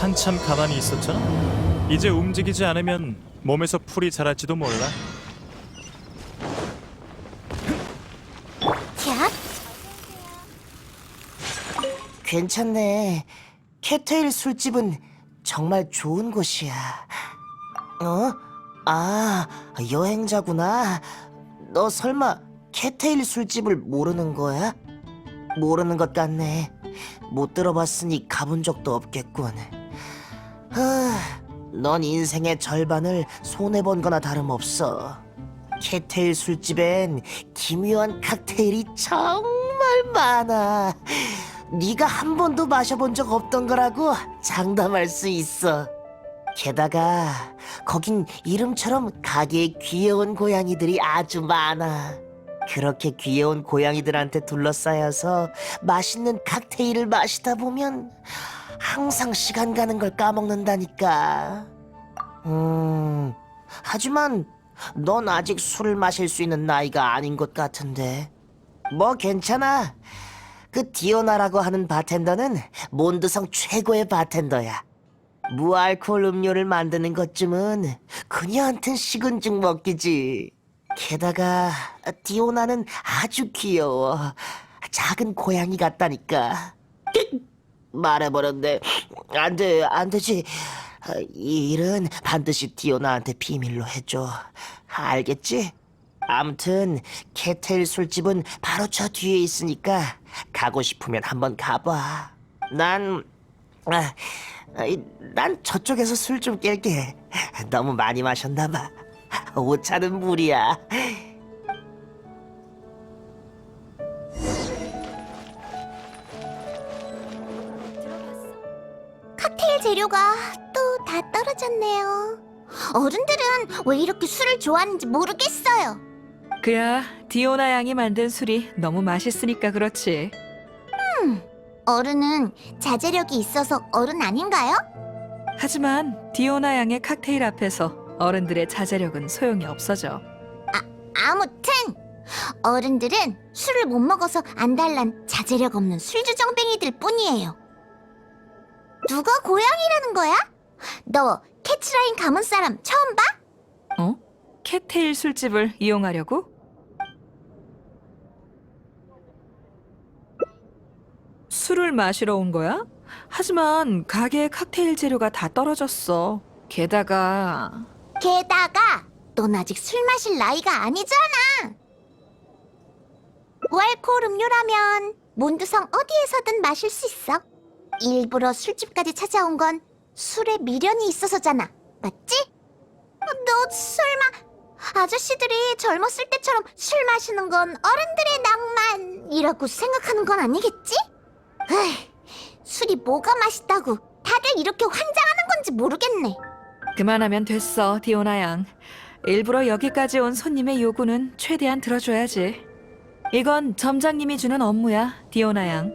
한참 가만히 있었잖아. 이제 움직이지 않으면 몸에서 풀이 자랄지도 몰라. 야, 괜찮네. 캣테일 술집은 정말 좋은 곳이야. 어? 아, 여행자구나. 너 설마 캣테일 술집을 모르는 거야? 모르는 것 같네. 못 들어봤으니 가본 적도 없겠군. 하, 넌 인생의 절반을 손해본 거나 다름없어. 캣테일 술집엔 기묘한 칵테일이 정말 많아. 네가 한 번도 마셔본 적 없던 거라고 장담할 수 있어. 게다가 거긴 이름처럼 가게에 귀여운 고양이들이 아주 많아. 그렇게 귀여운 고양이들한테 둘러싸여서 맛있는 칵테일을 마시다 보면 항상 시간 가는 걸 까먹는다니까. 음, 하지만 넌 아직 술을 마실 수 있는 나이가 아닌 것 같은데. 뭐 괜찮아. 그 디오나라고 하는 바텐더는 몬드성 최고의 바텐더야. 무알코올 음료를 만드는 것쯤은 그녀한텐 식은 죽 먹기지. 게다가 디오나는 아주 귀여워. 작은 고양이 같다니까. 말해버렸네. 안 돼, 안 되지. 이 일은 반드시 디오나한테 비밀로 해줘. 알겠지? 암튼 캐텔 술집은 바로 저 뒤에 있으니까 가고 싶으면 한번 가봐. 난... 아, 아이, 난 저쪽에서 술 좀 깰게. 너무 많이 마셨나 봐. 오차는 물이야. 재료가 또 다 떨어졌네요. 어른들은 왜 이렇게 술을 좋아하는지 모르겠어요. 그야 디오나 양이 만든 술이 너무 맛있으니까 그렇지. 어른은 자제력이 있어서 어른 아닌가요? 하지만 디오나 양의 칵테일 앞에서 어른들의 자제력은 소용이 없어져. 아무튼 어른들은 술을 못 먹어서 안달난 자제력 없는 술주정뱅이들 뿐이에요. 누가 고양이라는 거야? 너 캐치라인 가문 사람 처음 봐? 어? 캣테일 술집을 이용하려고? 술을 마시러 온 거야? 하지만 가게에 칵테일 재료가 다 떨어졌어. 게다가 게다가 넌 아직 술 마실 나이가 아니잖아. 무알코올 음료라면 몬드성 어디에서든 마실 수 있어. 일부러 술집까지 찾아온 건 술에 미련이 있어서잖아. 맞지? 어, 너 설마 아저씨들이 젊었을 때처럼 술 마시는 건 어른들의 낭만이라고 생각하는 건 아니겠지? 에이, 술이 뭐가 맛있다고 다들 이렇게 환장하는 건지 모르겠네. 그만하면 됐어, 디오나 양. 일부러 여기까지 온 손님의 요구는 최대한 들어줘야지. 이건 점장님이 주는 업무야, 디오나 양.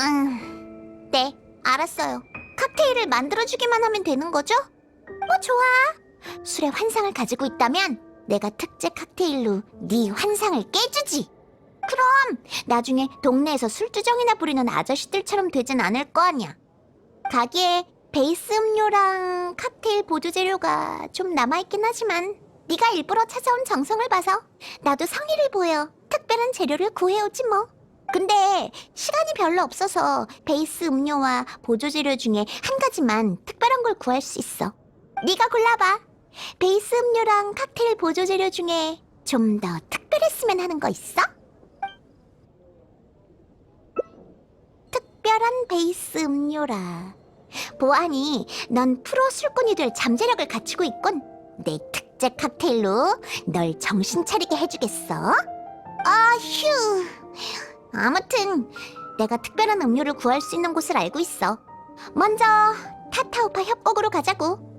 음, 네, 알았어요. 칵테일을 만들어주기만 하면 되는 거죠? 뭐 좋아. 술의 환상을 가지고 있다면 내가 특제 칵테일로 네 환상을 깨주지. 그럼 나중에 동네에서 술주정이나 부리는 아저씨들처럼 되진 않을 거 아니야. 가게에 베이스 음료랑 칵테일 보조 재료가 좀 남아있긴 하지만 네가 일부러 찾아온 정성을 봐서 나도 성의를 보여 특별한 재료를 구해오지 뭐. 근데 시간이 별로 없어서 베이스 음료와 보조 재료 중에 한 가지만 특별한 걸 구할 수 있어. 네가 골라봐. 베이스 음료랑 칵테일 보조 재료 중에 좀 더 특별했으면 하는 거 있어? 특별한 베이스 음료라. 보아니, 넌 프로 술꾼이 될 잠재력을 갖추고 있군. 내 특제 칵테일로 널 정신 차리게 해주겠어. 아휴. 아무튼 내가 특별한 음료를 구할 수 있는 곳을 알고 있어. 먼저 타타우파 협곡으로 가자고.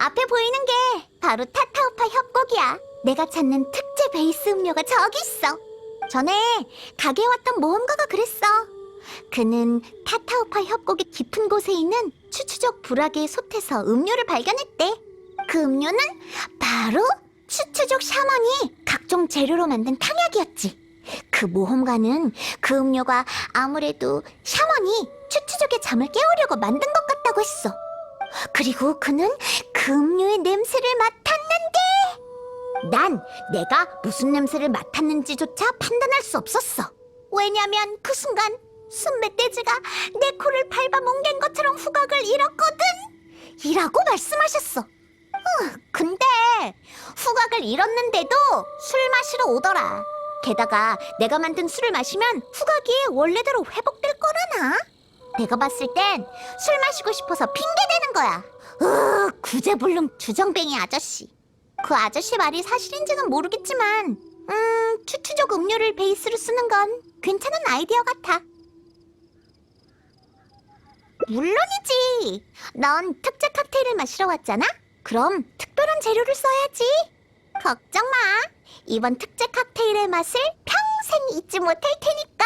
앞에 보이는 게 바로 타타우파 협곡이야. 내가 찾는 특제 베이스 음료가 저기 있어. 전에 가게에 왔던 모험가가 그랬어. 그는 타타우파 협곡의 깊은 곳에 있는 추추족 불악의 솥에서 음료를 발견했대. 그 음료는 바로 추추족 샤먼이 각 각종 재료로 만든 탕약이었지. 그 모험가는 그 음료가 아무래도 샤먼이 추추족의 잠을 깨우려고 만든 것 같다고 했어. 그리고 그는 그 음료의 냄새를 맡았는데 난 내가 무슨 냄새를 맡았는지조차 판단할 수 없었어. 왜냐면 그 순간 순멧돼지가 내 코를 밟아 뭉갠 것처럼 후각을 잃었거든. 이라고 말씀하셨어. 어, 근데 후각을 잃었는데도 술 마시러 오더라. 게다가 내가 만든 술을 마시면 후각이 원래대로 회복될 거라나? 내가 봤을 땐 술 마시고 싶어서 핑계대는 거야. 으, 구제불능 주정뱅이 아저씨. 그 아저씨 말이 사실인지는 모르겠지만, 음, 추추족 음료를 베이스로 쓰는 건 괜찮은 아이디어 같아. 물론이지. 넌 특제 칵테일을 마시러 왔잖아? 그럼 특별한 재료를 써야지. 걱정 마. 이번 특제 칵테일의 맛을 평생 잊지 못할 테니까.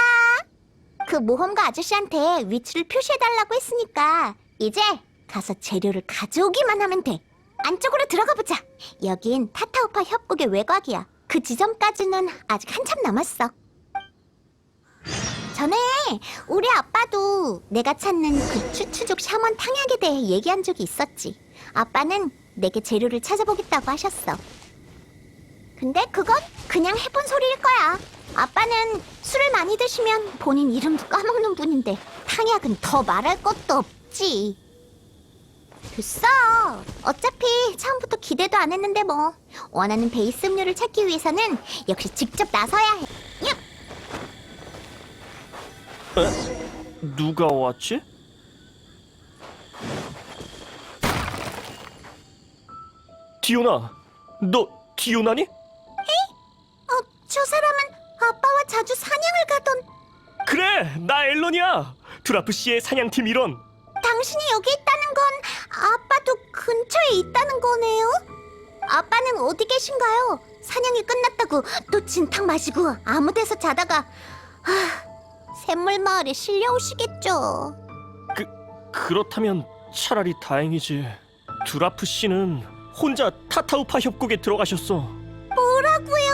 그 모험가 아저씨한테 위치를 표시해달라고 했으니까 이제 가서 재료를 가져오기만 하면 돼. 안쪽으로 들어가 보자. 여긴 타타우파 협곡의 외곽이야. 그 지점까지는 아직 한참 남았어. 우리 아빠도 내가 찾는 그 추추족 샤먼 탕약에 대해 얘기한 적이 있었지. 아빠는 내게 재료를 찾아보겠다고 하셨어. 근데 그건 그냥 해본 소리일 거야. 아빠는 술을 많이 드시면 본인 이름도 까먹는 분인데 탕약은 더 말할 것도 없지. 됐어. 어차피 처음부터 기대도 안 했는데 뭐. 원하는 베이스 음료를 찾기 위해서는 역시 직접 나서야 해. 야! 누가 왔지? 디오나, 너 디오나니? 어, 저 사람은 아빠와 자주 사냥을 가던 그래, 나 앨런이야. 드라프 씨의 사냥팀 일원. 당신이 여기 있다는 건 아빠도 근처에 있다는 거네요? 아빠는 어디 계신가요? 사냥이 끝났다고 또 진탕 마시고 아무 데서 자다가 하, 샘물 마을에 실려오시겠죠. 그 그렇다면 차라리 다행이지. 드라프 씨는 혼자 타타우파 협곡에 들어가셨어. 뭐라고요?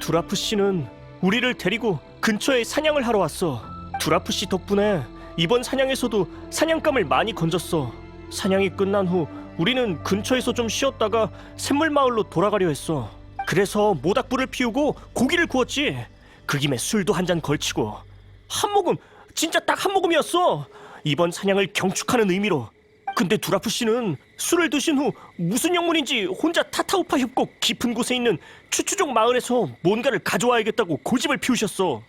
드라프 씨는 우리를 데리고 근처에 사냥을 하러 왔어. 드라프 씨 덕분에 이번 사냥에서도 사냥감을 많이 건졌어. 사냥이 끝난 후 우리는 근처에서 좀 쉬었다가 샘물 마을로 돌아가려 했어. 그래서 모닥불을 피우고 고기를 구웠지. 그 김에 술도 한 잔 걸치고 한 모금 진짜 딱 한 모금이었어. 이번 사냥을 경축하는 의미로. 근데 두라프 씨는 술을 드신 후 무슨 영문인지 혼자 타타우파 협곡 깊은 곳에 있는 추추족 마을에서 뭔가를 가져와야겠다고 고집을 피우셨어.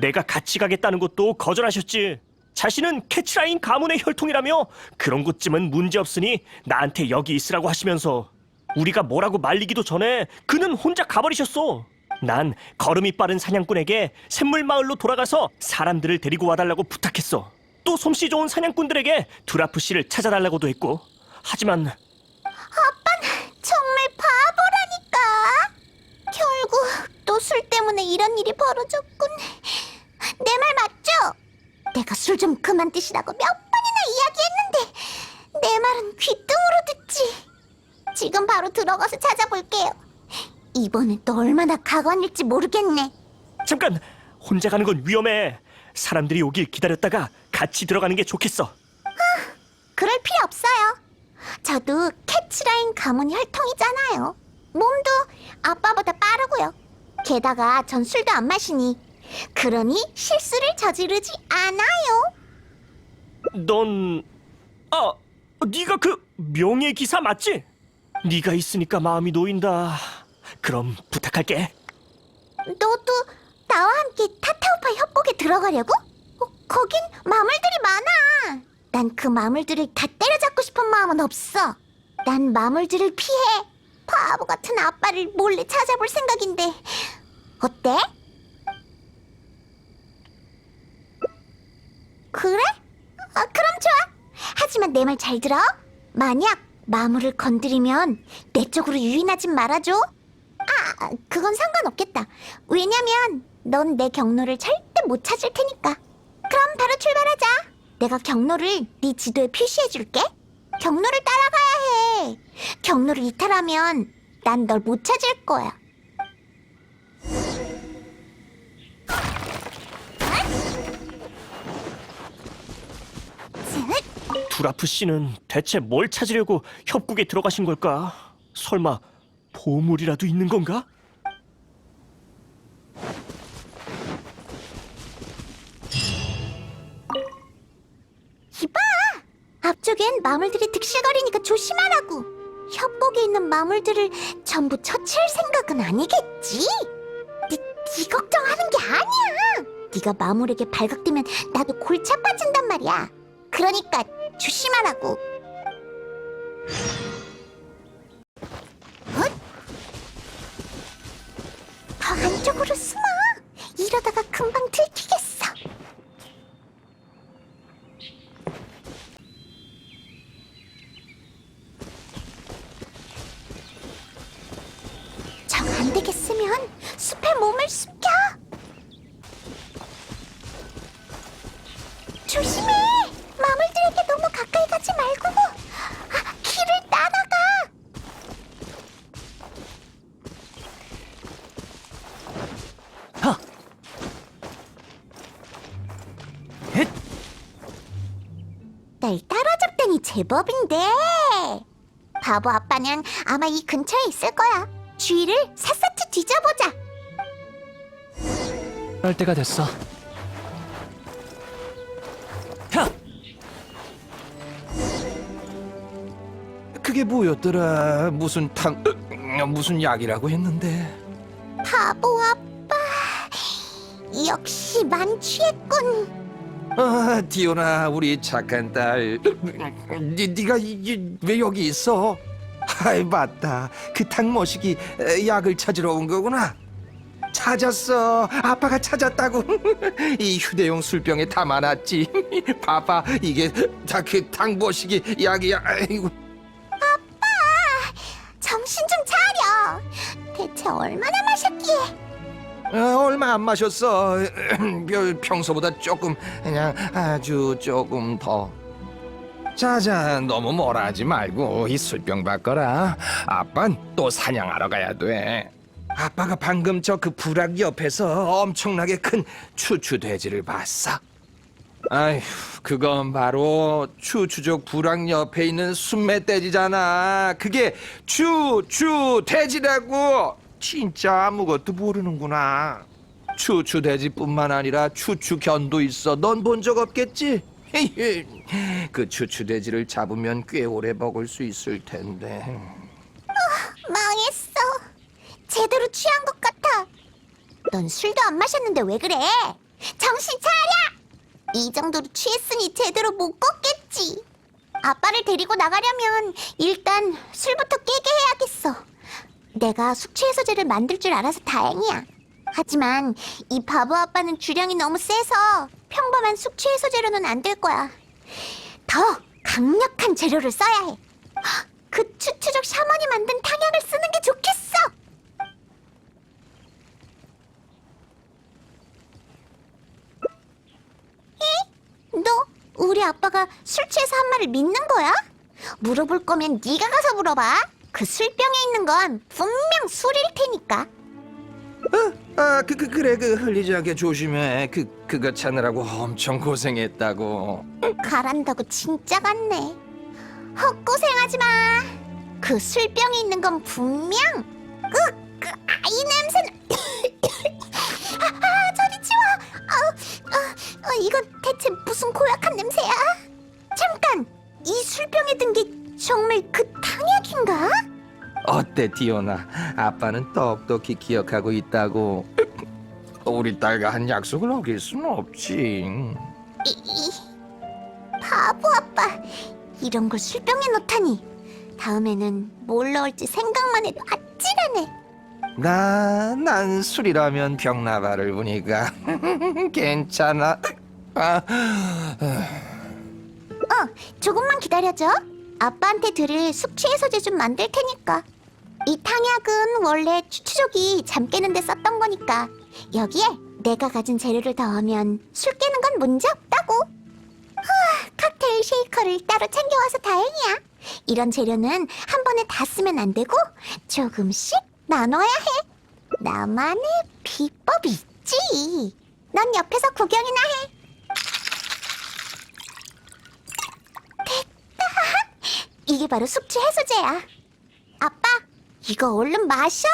내가 같이 가겠다는 것도 거절하셨지. 자신은 캐치라인 가문의 혈통이라며 그런 것쯤은 문제 없으니 나한테 여기 있으라고 하시면서 우리가 뭐라고 말리기도 전에 그는 혼자 가버리셨어. 난 걸음이 빠른 사냥꾼에게 샘물 마을로 돌아가서 사람들을 데리고 와달라고 부탁했어. 또 솜씨 좋은 사냥꾼들에게 두라프 씨를 찾아달라고도 했고. 하지만 정말 바보라니까. 결국 또 술 때문에 이런 일이 벌어졌군. 내 말 맞죠? 내가 술 좀 그만 드시라고 몇 번이나 이야기했는데 내 말은 귓등으로 듣지. 지금 바로 들어가서 찾아볼게요. 이번엔 또 얼마나 가관일지 모르겠네. 잠깐 혼자 가는 건 위험해. 사람들이 오길 기다렸다가 같이 들어가는 게 좋겠어. 그럴 필요 없어요. 저도 캐치라인 가문 혈통이잖아요. 몸도 아빠보다 빠르고요. 게다가 전 술도 안 마시니 그러니 실수를 저지르지 않아요. 넌 아, 네가 그 명예 기사 맞지? 네가 있으니까 마음이 놓인다. 그럼 부탁할게. 너도 나와 함께 타타우파 협곡에 들어가려고? 어, 거긴 마물들이 많아. 난 그 마물들을 다 때려잡고 싶은 마음은 없어. 난 마물들을 피해 바보 같은 아빠를 몰래 찾아볼 생각인데 어때? 그래? 아, 그럼 좋아. 하지만 내 말 잘 들어. 만약 마물을 건드리면 내 쪽으로 유인하진 말아줘. 아, 그건 상관없겠다. 왜냐면 넌 내 경로를 절대 못 찾을 테니까. 그럼 바로 출발하자. 내가 경로를 네 지도에 표시해 줄게. 경로를 따라가야 해. 경로를 이탈하면 난 널 못 찾을 거야. 쯧! 두라프 씨는 대체 뭘 찾으려고 협곡에 들어가신 걸까? 설마 보물이라도 있는 건가? 이봐! 앞쪽엔 마물들이 득실거리니까 조심하라고. 협곡에 있는 마물들을 전부 처치할 생각은 아니겠지? 네, 네 걱정하는 게 아니야. 네가 마물에게 발각되면 나도 골치 아파진단 말이야. 그러니까 조심하라고. 안쪽으로 숨어. 이러다가 금방 들키겠어. 제법인데. 바보 아빠는 아마 이 근처에 있을 거야. 주위를 샅샅이 뒤져보자. 할 때가 됐어. 야! 그게 뭐였더라? 무슨 탕 무슨 약이라고 했는데 바보 아빠. 역시 만취했군. 아 디오나 우리 착한 딸. 니, 네가 이- 이- 왜 여기 있어? 아이 맞다. 그 탕머시기 에, 약을 찾으러 온 거구나. 찾았어. 아빠가 찾았다고. 이 휴대용 술병에 담아놨지. 봐봐 이게 다 그 탕머시기 약이야. 아이고. 정신 좀 차려. 대체 얼마나 마셨기에? 어, 얼마 안 마셨어. 별 평소보다 조금 그냥 아주 조금 더. 자자 너무 뭐라 하지 말고 이 술병 바꿔라. 아빤 또 사냥하러 가야 돼. 아빠가 방금 저 그 부락 옆에서 엄청나게 큰 추추 돼지를 봤어. 아휴, 그건 바로 추추족 부락 옆에 있는 순매돼지잖아. 그게 추추 돼지라고. 진짜 아무것도 모르는구나. 추추 돼지뿐만 아니라 추추 견도 있어. 넌 본 적 없겠지? 그 추추 돼지를 잡으면 꽤 오래 먹을 수 있을 텐데. 망했어. 제대로 취한 것 같아. 넌 술도 안 마셨는데 왜 그래? 정신 차려! 이 정도로 취했으니 제대로 못 걷겠지. 아빠를 데리고 나가려면 일단 술부터 깨게 해야겠어. 내가 숙취 해소제를 만들 줄 알아서 다행이야. 하지만 이 바보 아빠는 주량이 너무 세서 평범한 숙취 해소제로는 안 될 거야. 더 강력한 재료를 써야 해. 헉, 그 추추족 샤먼이 만든 탕약을 쓰는 게 좋겠어. 에? 너 우리 아빠가 술 취해서 한 말을 믿는 거야? 물어볼 거면 네가 가서 물어봐. 그 술병에 있는 건 분명 술일 테니까. 아, 그, 그, 그래, 그, 흘리지 않게 조심해. 그, 그거 찾느라고 엄청 고생했다고. 가란다고 진짜 같네. 헛고생하지 마. 그 술병에 있는 건 분명. 으, 그, 아, 이 냄새는. 아, 아, 저리 치워. 아, 아, 아, 이건 대체 무슨 고약한 냄새야? 잠깐, 이 술병에 든 게 정말 그 탕 약인가? 어때, 디오나? 아빠는 똑똑히 기억하고 있다고. 우리 딸과 한 약속을 어길 수는 없지. 이, 이, 바보 아빠. 이런 걸 술병에 넣다니. 다음에는 뭘 넣을지 생각만 해도 아찔하네. 나, 난 술이라면 병나발을 보니까 괜찮아. 아, 어, 조금만 기다려줘. 아빠한테 드릴 숙취해소제 좀 만들 테니까. 이 탕약은 원래 추추족이 잠 깨는데 썼던 거니까 여기에 내가 가진 재료를 더하면 술 깨는 건 문제 없다고. 후, 칵테일 쉐이커를 따로 챙겨와서 다행이야. 이런 재료는 한 번에 다 쓰면 안 되고 조금씩 나눠야 해. 나만의 비법이 있지. 넌 옆에서 구경이나 해. 이게 바로 숙취 해소제야. 아빠, 이거 얼른 마셔.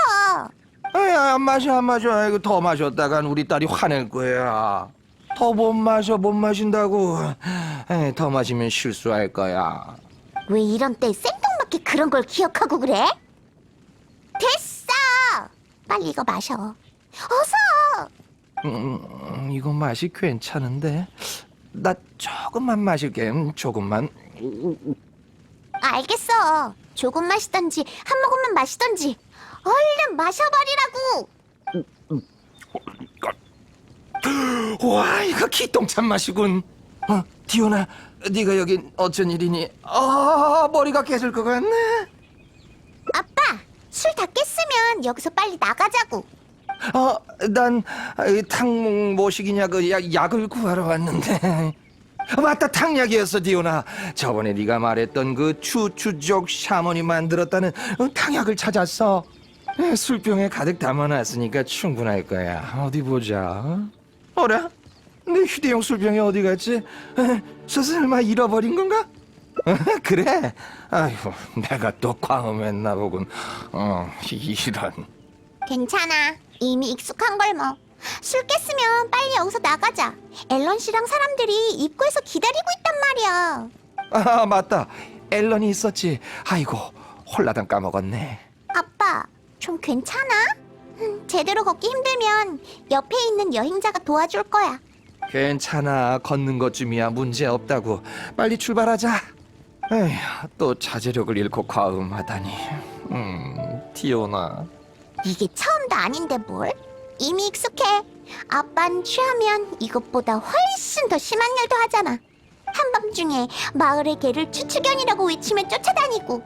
에이, 안 마셔 안 마셔 이거 더 마셨다간 우리 딸이 화낼 거야 더 못 마셔 못 마신다고 에이, 더 마시면 실수할 거야 왜 이런 때 생뚱맞게 그런 걸 기억하고 그래? 됐어! 빨리 이거 마셔. 어서! 음, 이거 맛이 괜찮은데 나 조금만 마실게 음, 조금만 알겠어. 조금 마시던지 한 모금만 마시던지 얼른 마셔버리라고. 와 이거 기똥찬 맛이군 어, 디오나 네가 여기 어쩐 일이니 아 머리가 깨질 것 같네 아빠, 술 다 깼으면 여기서 빨리 나가자고. 어난 탕 모식이냐 그 약, 약을 구하러 왔는데 아, 맞다 탕약이었어 디오나. 저번에 네가 말했던 그 추추족 샤머니 만들었다는 어, 탕약을 찾았어 에, 술병에 가득 담아놨으니까 충분할 거야. 어디 보자. 어라? 내 휴대용 술병이 어디 갔지? 설마 잃어버린 건가? 어, 그래? 아이고 내가 또 광음했나 보군. 어 이런. 괜찮아. 이미 익숙한 걸 뭐. 술 깼으면 빨리 여기서 나가자. 앨런 씨랑 사람들이 입구에서 기다리고 있단 말이야. 아 맞다 앨런이 있었지 아이고 홀라당 까먹었네 아빠, 좀 괜찮아? 음, 제대로 걷기 힘들면 옆에 있는 여행자가 도와줄 거야. 괜찮아 걷는 것쯤이야 문제 없다고 빨리 출발하자 에휴 또 자제력을 잃고 과음하다니 음 디오나 이게 처음도 아닌데 뭘? 이미 익숙해. 아빤 취하면 이것보다 훨씬 더 심한 일도 하잖아. 한밤중에 마을의 개를 추추견이라고 외치며 쫓아다니고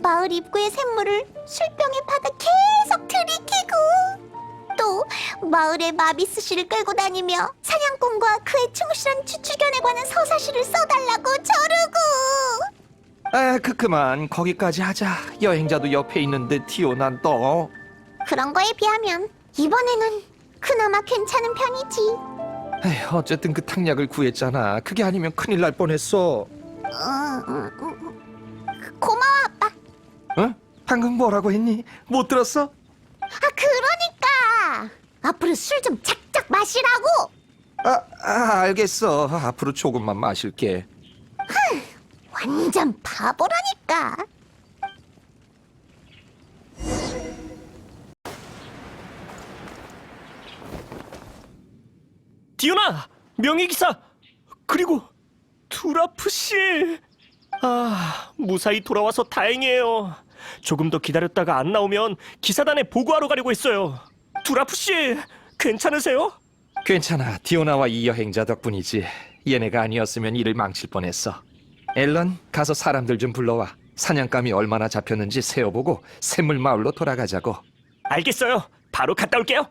마을 입구의 샘물을 술병에 받아 계속 들이키고 또 마을의 마비스 씨를 끌고 다니며 사냥꾼과 그의 충실한 추추견에 관한 서사시를 써달라고 저르고 아 그 그만 거기까지 하자 여행자도 옆에 있는데 디오나 너 그런 거에 비하면 이번에는 그나마 괜찮은 편이지. 에휴, 어쨌든 그 탕약을 구했잖아 그게 아니면 큰일 날 뻔했어 어, 음, 음. 고마워 아빠. 어? 방금 뭐라고 했니? 못 들었어? 아 그러니까 앞으로 술 좀 작작 마시라고. 아, 아 알겠어 앞으로 조금만 마실게 완전 바보라니까. 디오나 명예 기사 그리고 두라프 씨. 아 무사히 돌아와서 다행이에요. 조금 더 기다렸다가 안 나오면 기사단에 보고하러 가려고 했어요. 두라프 씨 괜찮으세요? 괜찮아. 디오나와 이 여행자 덕분이지. 얘네가 아니었으면 일을 망칠 뻔했어. 앨런, 가서 사람들 좀 불러와. 사냥감이 얼마나 잡혔는지 세어보고 샘물 마을로 돌아가자고. 알겠어요. 바로 갔다 올게요.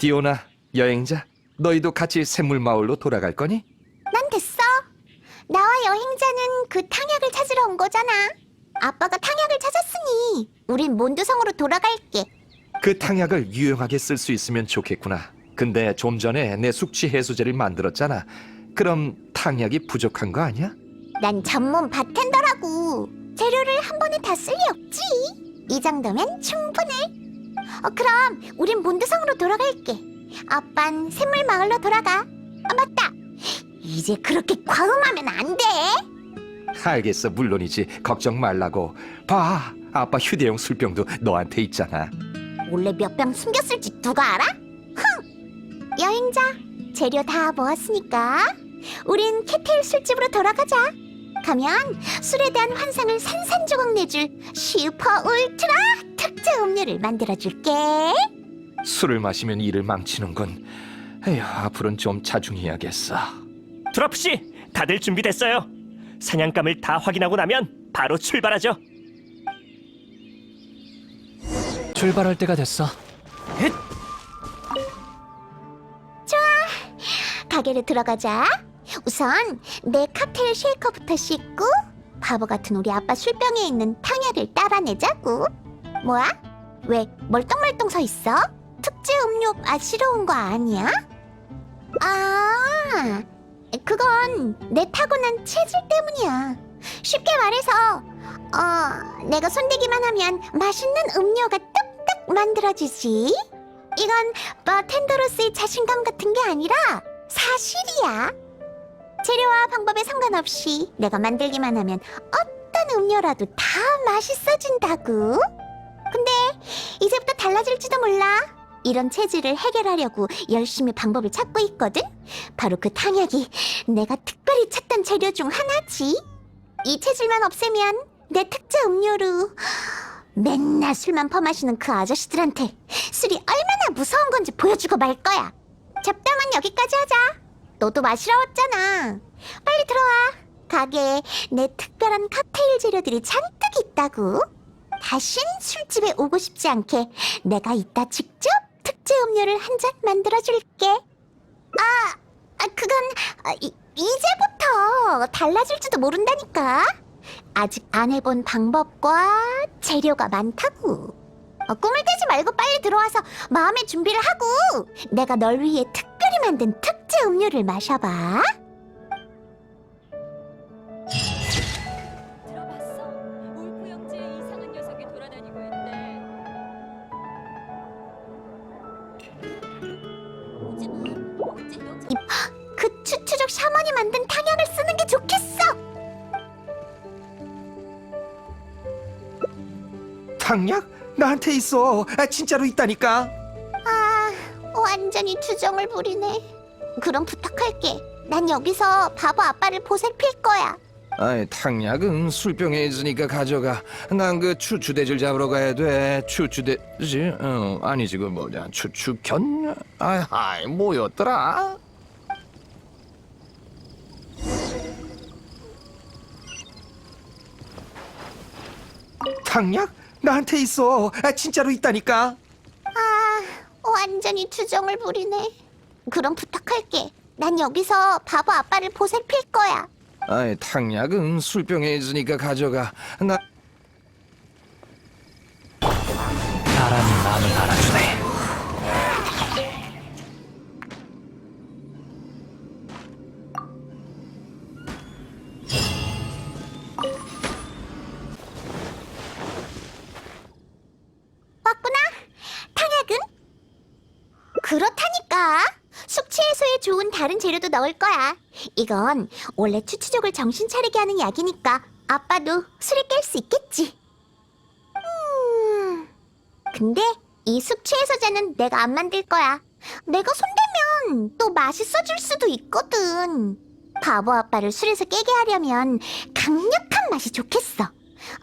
디오나, 여행자, 너희도 같이 샘물 마을로 돌아갈 거니? 난 됐어. 나와 여행자는 그 탕약을 찾으러 온 거잖아. 아빠가 탕약을 찾았으니 우린 몬드성으로 돌아갈게. 그 탕약을 유용하게 쓸 수 있으면 좋겠구나. 근데 좀 전에 내 숙취 해소제를 만들었잖아. 그럼 탕약이 부족한 거 아니야? 난 전문 바텐더라고. 재료를 한 번에 다 쓸 리 없지. 이 정도면 충분해. 어, 그럼 우린 몬드성으로 돌아갈게. 아빤 샘물 마을로 돌아가. 아, 맞다. 이제 그렇게 과음하면 안 돼. 알겠어, 물론이지. 걱정 말라고. 봐, 아빠 휴대용 술병도 너한테 있잖아. 몰래 몇 병 숨겼을지 누가 알아? 흥! 여행자, 재료 다 모았으니까 우린 캐테일 술집으로 돌아가자. 가면 술에 대한 환상을 산산조각 내줄 슈퍼 울트라 특제 음료를 만들어줄게. 술을 마시면 일을 망치는군. 에휴, 앞으로는 좀 자중해야겠어. 두라프 씨 다들 준비됐어요. 사냥감을 다 확인하고 나면 바로 출발하죠. 출발할 때가 됐어. 가게로 들어가자. 우선 내 칵테일 쉐이커부터 씻고 바보 같은 우리 아빠 술병에 있는 탕약을 따라내자고. 뭐야? 왜 멀뚱멀뚱 서 있어? 특제 음료 마시러 온거 아니야? 아, 그건 내 타고난 체질 때문이야. 쉽게 말해서 어, 내가 손대기만 하면 맛있는 음료가 뚝뚝 만들어지지. 이건 바텐더로서의 자신감 같은 게 아니라 사실이야. 재료와 방법에 상관없이 내가 만들기만 하면 어떤 음료라도 다 맛있어진다고. 근데 이제부터 달라질지도 몰라. 이런 체질을 해결하려고 열심히 방법을 찾고 있거든. 바로 그 탕약이 내가 특별히 찾던 재료 중 하나지. 이 체질만 없애면 내 특제 음료로 맨날 술만 퍼마시는 그 아저씨들한테 술이 얼마나 무서운 건지 보여주고 말 거야. 잡담은 여기까지 하자. 너도 마시러 왔잖아. 빨리 들어와. 가게에 내 특별한 칵테일 재료들이 잔뜩 있다고. 다신 술집에 오고 싶지 않게 내가 이따 직접 특제 음료를 한 잔 만들어줄게. 아, 아 그건 아, 이, 이제부터 달라질지도 모른다니까. 아직 안 해본 방법과 재료가 많다고. 어, 꿈을 대지 말고 빨리 들어와서 마음의 준비를 하고 내가 널 위해 특별히 만든 특제 음료를 마셔봐. 샤먼이 만든 탕약을 쓰는 게 좋겠어. 탕약? 나한테 있어. 아, 진짜로 있다니까. 아, 완전히 투정을 부리네. 그럼 부탁할게. 난 여기서 바보 아빠를 보살필 거야. 아이, 탕약은 술병에 있으니까 가져가. 난 그 추추돼지를 잡으러 가야 돼. 추추돼지? 어, 아니지 그 뭐냐 추추견? 아이, 아이 뭐였더라? 탕약? 나한테 있어. 아, 진짜로 있다니까. 아, 완전히 투정을 부리네. 그럼 부탁할게. 난 여기서 바보 아빠를 보살필 거야. 아이, 탕약은 술병에 있으니까 가져가. 나 바람이 마음을 알아주네. 좋은 다른 재료도 넣을 거야. 이건 원래 추추족을 정신 차리게 하는 약이니까 아빠도 술에 깰 수 있겠지. 음. 근데 이 숙취 해소제는 내가 안 만들 거야. 내가 손대면 또 맛있어질 수도 있거든. 바보 아빠를 술에서 깨게 하려면 강력한 맛이 좋겠어.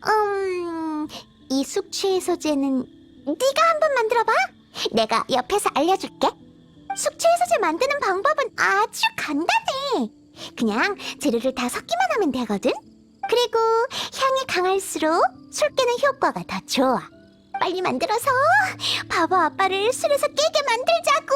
음, 이 숙취 해소제는 네가 한번 만들어봐. 내가 옆에서 알려줄게. 숙취 해소제 만드는 방법은 아주 간단해. 그냥 재료를 다 섞기만 하면 되거든. 그리고 향이 강할수록 술 깨는 효과가 더 좋아. 빨리 만들어서 바보 아빠를 술에서 깨게 만들자고.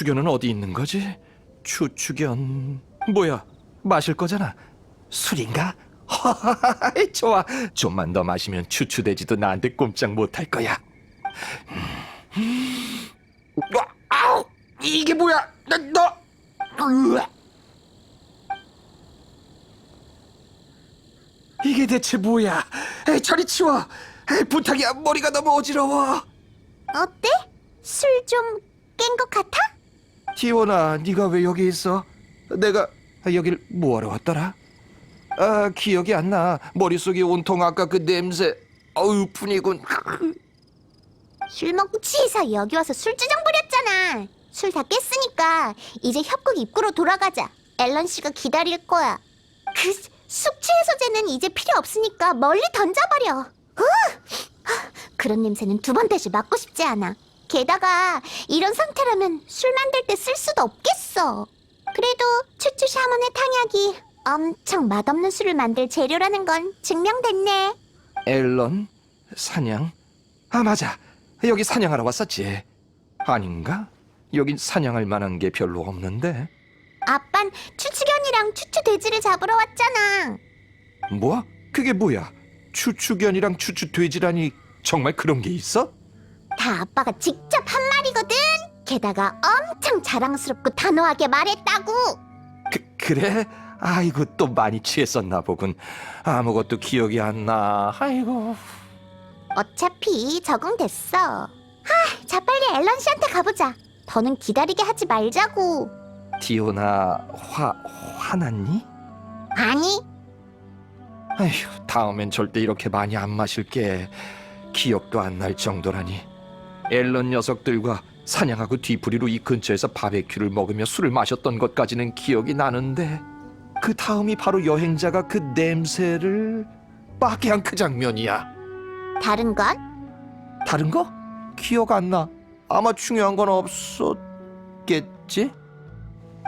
추추견은 어디 있는 거지? 추추견 뭐야 마실 거잖아 술인가? 허하하하, 좋아 좀만 더 마시면 추추돼지도 나한테 꼼짝 못할 거야 음. 와, 아우 이게 뭐야 너, 너. 이게 대체 뭐야 에이, 저리 치워 에이, 부탁이야 머리가 너무 어지러워 어때? 술 좀 깬 것 같아? 지원아, 네가 왜 여기 있어? 내가 여길 뭐하러 왔더라? 아, 기억이 안 나. 머릿속이 온통 아까 그 냄새. 어우, 분이군. 술 먹고 취해서 여기 와서 술주정 부렸잖아. 술 다 깼으니까 이제 협곡 입구로 돌아가자. 앨런 씨가 기다릴 거야. 그 숙취 해소제는 이제 필요 없으니까 멀리 던져버려. 으! 하, 그런 냄새는 두 번 다시 맡고 싶지 않아. 게다가 이런 상태라면 술 만들 때 쓸 수도 없겠어. 그래도 추추 샤먼의 탕약이 엄청 맛없는 술을 만들 재료라는 건 증명됐네. 앨런? 사냥? 아, 맞아. 여기 사냥하러 왔었지? 아닌가? 여긴 사냥할 만한 게 별로 없는데. 아빤 추추견이랑 추추 돼지를 잡으러 왔잖아. 뭐? 그게 뭐야? 추추견이랑 추추돼지라니 정말 그런 게 있어? 다 아빠가 직접 한 말이거든. 게다가 엄청 자랑스럽고 단호하게 말했다고. 그, 그래? 아이고 또 많이 취했었나 보군. 아무것도 기억이 안 나. 아이고. 어차피 적응됐어. 하, 자 빨리 앨런 씨한테 가보자. 더는 기다리게 하지 말자고. 디오나 화 화났니? 아니, 아휴 다음엔 절대 이렇게 많이 안 마실게. 기억도 안 날 정도라니. 앨런 녀석들과 사냥하고 뒤풀이로 이 근처에서 바베큐를 먹으며 술을 마셨던 것까지는 기억이 나는데 그 다음이 바로 여행자가 그 냄새를 빠개한 그 장면이야. 다른 건? 다른 거? 기억 안 나. 아마 중요한 건 없었겠지?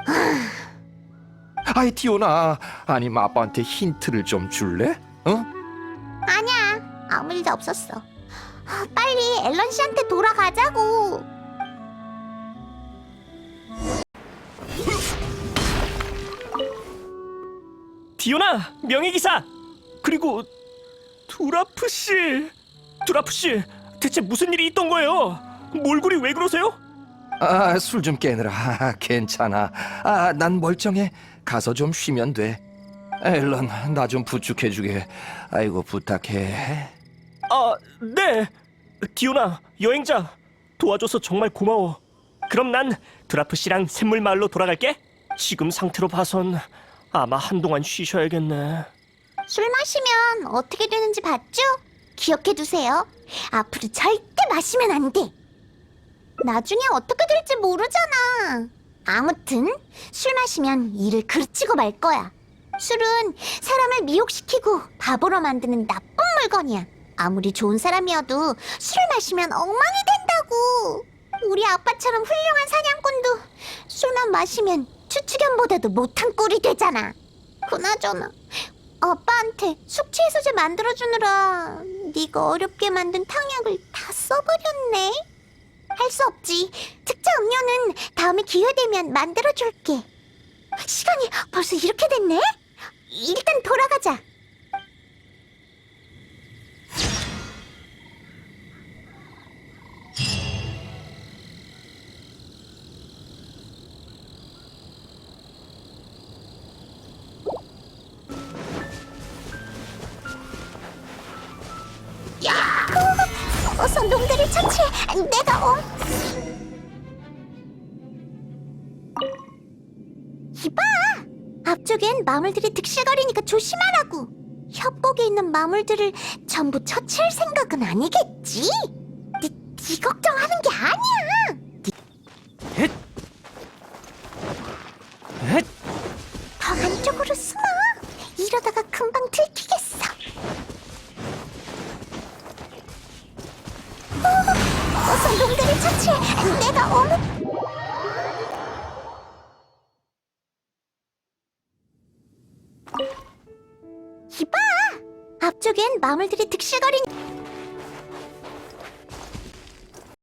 아이 디오나, 아니면 아빠한테 힌트를 좀 줄래? 어? 아니야. 아무 일도 없었어. 아, 빨리 앨런 씨한테 돌아가자고. 디오나 명예기사 그리고 두라프 씨 두라프 씨 대체 무슨 일이 있던 거예요? 몰골이 왜 그러세요? 아, 술 좀 깨느라. 아, 괜찮아. 아, 난 멀쩡해. 가서 좀 쉬면 돼. 앨런, 나 좀 부축해주게. 아이고, 부탁해. 아, 네. 디오나, 여행자. 도와줘서 정말 고마워. 그럼 난 드라프 씨랑 샘물 마을로 돌아갈게. 지금 상태로 봐선 아마 한동안 쉬셔야겠네. 술 마시면 어떻게 되는지 봤죠? 기억해 두세요. 앞으로 절대 마시면 안 돼. 나중에 어떻게 될지 모르잖아. 아무튼 술 마시면 이를 그르치고 말 거야. 술은 사람을 미혹시키고 바보로 만드는 나쁜 물건이야. 아무리 좋은 사람이어도 술을 마시면 엉망이 된다고. 우리 아빠처럼 훌륭한 사냥꾼도 술만 마시면 추추견보다도 못한 꼴이 되잖아. 그나저나 아빠한테 숙취 해소제 만들어주느라 네가 어렵게 만든 탕약을 다 써버렸네. 할 수 없지. 특제 음료는 다음에 기회 되면 만들어줄게. 시간이 벌써 이렇게 됐네. 일단 돌아가자. 어서 놈들을 처치해. 내가 어. 이봐. 앞쪽엔 마물들이 득실거리니까 조심하라고. 협곡에 있는 마물들을 전부 처치할 생각은 아니겠지? 네, 네